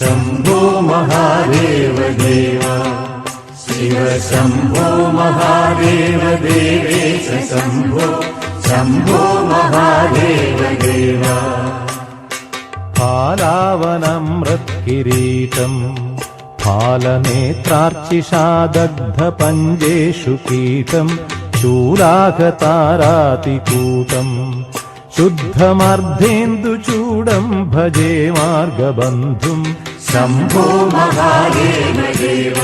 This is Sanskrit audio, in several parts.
शम्भो महादेव देव। शिव शम्भो महादेव देवेश शम्भो शम्भो महादेव देव। फालावनमृत्किरीटम् फालनेत्रार्चिषादग्धपञ्जेषु कीटम् शूलाकतारातिकूटम् शुद्धमर्धेन्दुचूडम् भजे मार्गबन्धुम् शम्भो महादेव देव।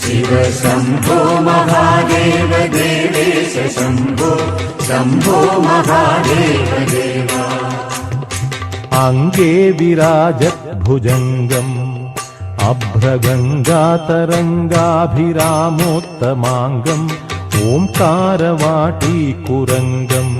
शिव शम्भो महादेव देवेश शम्भो शम्भो महादेव देव। अङ्गे विराजद्भुजङ्गम् अभ्रगङ्गातरङ्गाभिरामोत्तमाङ्गम् ओङ्कारवाटीकुरङ्गम्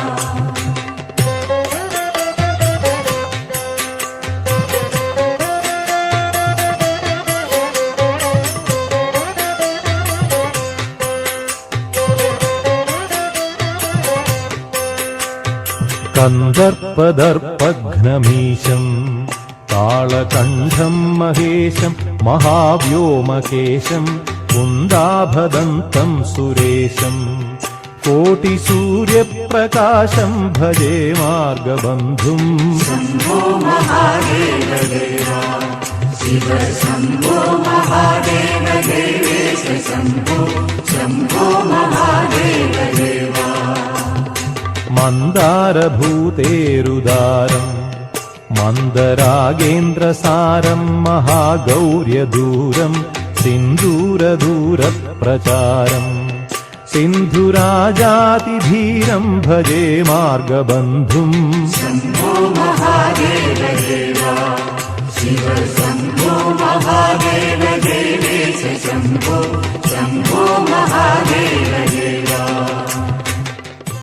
कन्दर्पदर्पघ्नमीशम् ताळकण्ठम् महेशम् महाव्योमकेशम् कुन्दाभदन्तम् सुरेशम् कोटिसूर्यप्रकाशम् भजे मार्गबन्धुम्। शम्भो मन्दारभूतेरुदारम् मन्दरागेन्द्रसारम् महागौर्यदूरम् सिन्दूरदूरप्रचारम् सिन्धुराजातिधीरम् भजे मार्गबन्धुम् महादेव